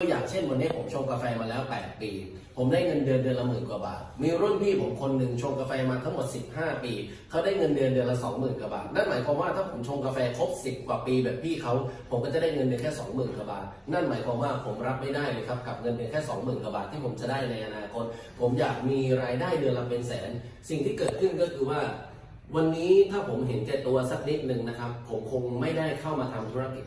ตัวอย่างเช่นวันนี้ผมชงกาแฟมาแล้ว 8 ปี ผมได้เงินเดือนเดือนละหมื่นกว่าบาท มีรุ่นพี่ผมคนหนึ่งชงกาแฟมาทั้งหมด 15 ปี เขาได้เงินเดือนเดือนละ 20,000กว่าบาท นั่นหมายความว่าถ้าผมชงกาแฟครบ 10 กว่าปีแบบพี่เขาผมก็จะได้เงินเดือนแค่ 20,000กว่าบาท นั่นหมายความว่าผมรับไม่ได้เลยครับกับเงินเดือนแค่ 20,000กว่าบาทที่ผมจะได้ในอนาคต ผมอยากมีรายได้เดือนละเป็นแสน สิ่งที่เกิดขึ้นก็คือว่า วันนี้ถ้าผมเห็นแก่ตัวสักนิดหนึ่งนะครับ ผมคงไม่ได้เข้ามาทำธุรกิจ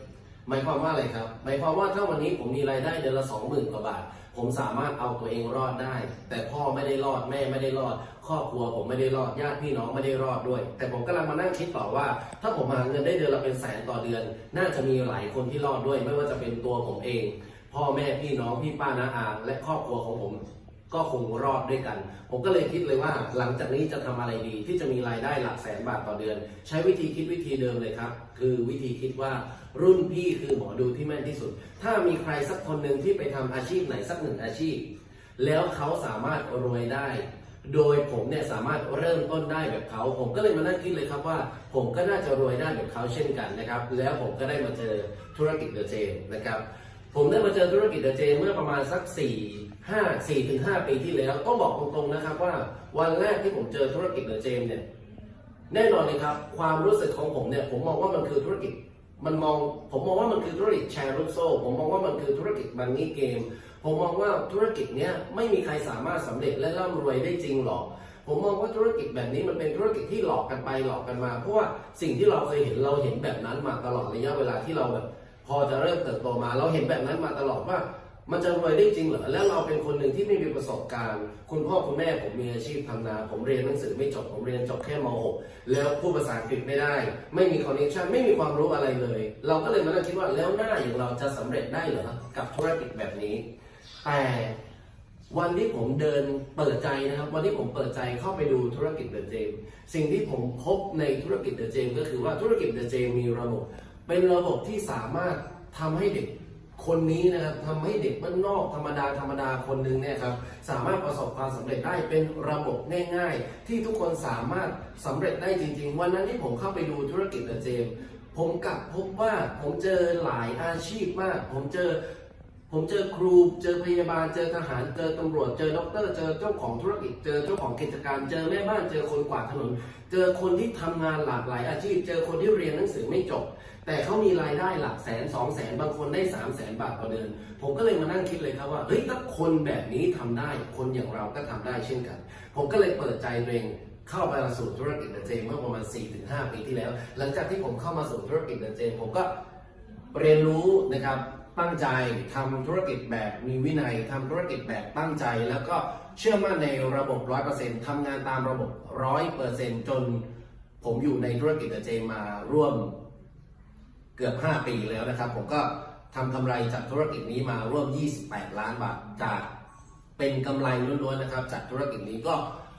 หมายความว่าอะไรครับ หมายความว่าถ้าวันนี้ผมมีรายได้เดือนละสองหมื่นกว่าบาท ผมสามารถเอาตัวเองรอดได้ แต่พ่อไม่ได้รอดแม่ไม่ได้รอด ครอบครัวผมไม่ได้รอดญาติพี่น้องไม่ได้รอดด้วย แต่ผมกำลังมานั่งคิดต่อว่า ถ้าผมหาเงินได้เดือนละเป็นแสนต่อเดือน น่าจะมีหลายคนที่รอดด้วย ไม่ว่าจะเป็นตัวผมเอง พ่อแม่พี่น้องพี่ป้าน้าอาและครอบครัวของผม ก็คงรอดด้วยกัน ผมก็เลยคิดเลยว่า หลังจากนี้จะทำอะไรดีที่จะมีรายได้หลักแสนบาทต่อเดือน ใช้วิธีคิดวิธีเดิมเลยครับ คือวิธีคิดว่ารุ่นพี่คือหมอดูที่แม่นที่สุด ถ้ามีใครสักคนหนึ่งที่ไปทำอาชีพไหนสักหนึ่งอาชีพ แล้วเขาสามารถรวยได้โดยผมเนี่ยสามารถเริ่มต้นได้แบบเขา ผมก็เลยมานั่งคิดเลยครับว่า ผมก็น่าจะรวยได้แบบเขาเช่นกันนะครับ แล้วผมก็ได้มาเจอธุรกิจเดอะเจมนะครับ ผมได้มาเจอธุรกิจเอเจเมื่อประมาณสัก4 5 4ถึง5ปีที่แล้วต้องบอกตรงๆนะครับว่าวันแรกที่ผมเจอธุรกิจเอเจมเนี่ยแน่นอนเลยครับ ความรู้สึกของผมเนี่ยผมมองว่ามันคือธุรกิจมันมองผมมองว่ามันคือธุรกิจแชร์ลูกโซ่ผมมองว่ามันคือธุรกิจบันนี่เกม ผมมองว่าธุรกิจเนี้ยไม่มีใครสามารถสำเร็จและร่ำรวยได้จริงหรอก ผมมองว่าธุรกิจแบบนี้มันเป็นธุรกิจที่หลอกกันไปหลอกกันมา เพราะว่าสิ่งที่เราเคยเห็นเราเห็นแบบนั้นมาตลอดระยะเวลาที่เราแบบ พอจะเริ่มเติบโตมาเราเห็นแบบนั้นมาตลอดว่า มันจะรวยได้จริงเหรอแล้วเราเป็นคนหนึ่งที่ไม่มีประสบการณ์ คุณพ่อคุณแม่ผมมีอาชีพทำนา ผมเรียนหนังสือไม่จบผมเรียนจบแค่ม .6 แล้วพูดภาษาอังกฤษไม่ได้ ไม่มีคอนเนคชั่นไม่มีความรู้อะไรเลย เราก็เลยมานั่งคิดว่าแล้วหน้าอย่างเราจะสำเร็จได้เหรอกับธุรกิจแบบนี้ แต่วันที่ผมเดินเปิดใจนะครับ วันที่ผมเปิดใจเข้าไปดูธุรกิจเดอะเจมสิ่งที่ผมพบในธุรกิจเดอะเจมก็คือว่าธุรกิจเดอะเจมมีระบบ เป็นระบบที่สามารถทำให้เด็กคนนี้นะครับทำให้เด็กบ้านนอกธรรมดาธรรมดาคนหนึ่งเนี่ยครับสามารถประสบความสำเร็จได้เป็นระบบง่ายๆ ที่ทุกคนสามารถสำเร็จได้จริง ๆ วันนั้นที่ผมเข้าไปดูธุรกิจเดอะเจมผมกลับพบว่าผมเจอหลายอาชีพมาก ผมเจอ ผมเจอครู เจอพยาบาล เจอทหาร เจอตำรวจ เจอด็อกเตอร์ เจอเจ้าของธุรกิจ เจอเจ้าของกิจการ เจอแม่บ้าน เจอคนกวาดถนน เจอคนที่ทำงานหลากหลายอาชีพ เจอคนที่เรียนหนังสือไม่จบ แต่เขามีรายได้หลักแสนสองแสนบางคนได้สามแสนบาทต่อเดือน ผมก็เลยมานั่งคิดเลยครับว่า เฮ้ย ถ้าคนแบบนี้ทำได้ คนอย่างเราก็ทำได้เช่นกัน ผมก็เลยเปิดใจตัวเองเข้าไปสู่ธุรกิจเดอะเจมเมื่อประมาณ 4-5 ปีที่แล้ว หลังจากที่ผมเข้ามาสู่ธุรกิจเดอะเจมผมก็เรียนรู้นะครับ ตั้งใจทำธุรกิจแบบมีวินัยทำธุรกิจแบบตั้งใจ แล้วก็เชื่อมั่นในระบบ 100%ทำงานตามระบบ 100%จนผมอยู่ในธุรกิจเจมมาร่วมเกือบ 5 ปีแล้วนะครับ ผมก็ทำกำไรจากธุรกิจนี้มาร่วม 28 ล้านบาทจากเป็นกำไรล้วนๆนะครับ จากธุรกิจนี้ก็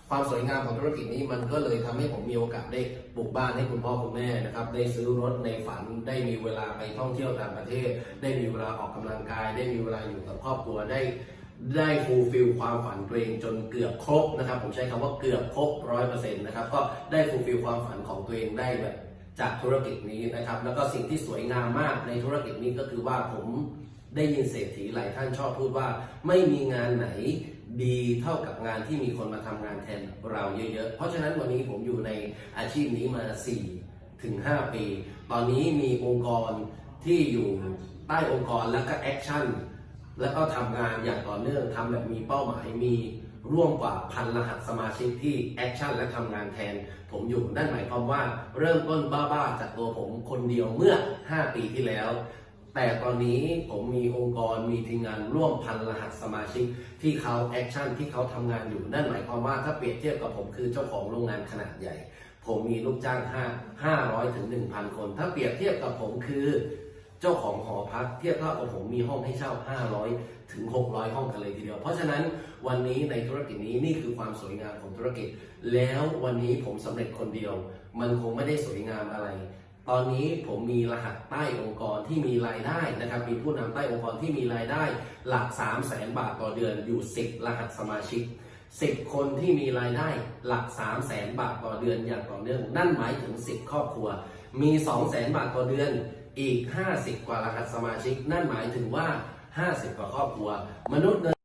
ความสวยงามของธุรกิจนี้มันก็เลยทำให้ผมมีโอกาสได้ปลูกบ้านให้คุณพ่อคุณแม่นะครับ ได้ซื้อรถในฝัน ได้มีเวลาไปท่องเที่ยวต่างประเทศ ได้มีเวลาออกกำลังกาย ได้มีเวลาอยู่กับครอบครัวได้ได้ฟูลฟิลความฝันตัวเองจนเกือบครบนะครับ ผมใช้คำว่าเกือบครบร้อยเปอร์เซ็นต์นะครับ ก็ได้ฟูลฟิลความฝันของตัวเองได้แบบจากธุรกิจนี้นะครับ แล้วก็สิ่งที่สวยงามมากในธุรกิจนี้ก็คือว่าผม ได้ยินเศรษฐีหลายท่านชอบพูดว่า ไม่มีงานไหนดีเท่ากับงานที่มีคนมาทำงานแทนเราเยอะๆ เพราะฉะนั้นวันนี้ผมอยู่ในอาชีพนี้มา 4 ถึง 5 ปี ตอนนี้มีองค์กรที่อยู่ใต้องค์กรแล้วก็แอคชั่นแล้วก็ทำงานอย่างต่อเนื่องทำแบบมีเป้าหมายมีร่วมกว่าพันรหัสสมาชิกที่แอคชั่นและทำงานแทนผมอยู่ นั่นหมายความว่าเริ่มต้นบ้าๆจากตัวผมคนเดียวเมื่อ 5 ปีที่แล้ว แต่ตอนนี้ผมมีองค์กรมีทีมงานร่วมพันรหัสสมาชิก ที่เขาแอคชั่นที่เขาทำงานอยู่ นั่นหมายความว่าถ้าเปรียบเทียบกับผมคือเจ้าของโรงงานขนาดใหญ่ ผมมีลูกจ้าง5 500ถึง1,000 คน ถ้าเปรียบเทียบกับผมคือเจ้าของหอพักเทียบเท่ากับผมมีห้องให้เช่า 500ถึง600 ห้องกันเลยทีเดียว เพราะฉะนั้นวันนี้ในธุรกิจนี้นี่คือความสวยงามของธุรกิจ แล้ววันนี้ผมสำเร็จคนเดียว มันคงไม่ได้สวยงามอะไร ตอนนี้ผมมีรหัสใต้องค์กรที่มีรายได้นะครับ มีผู้นำใต้องค์กรที่มีรายได้หลัก 3 0 0แสนบาทต่อเดือนอยู่ 10 รหัสสมาชิก 10 คนที่มีรายได้หลัก 3 0 0แสนบาทต่อเดือนอย่างต่อเนื่อง นั่นหมายถึง 10 ครอบครัว มี 2 0 0แสนบาทต่อเดือนอีก 50 กว่ารหัสสมาชิก นั่นหมายถึงว่า 50 กว่าครอบครัว มนุษย์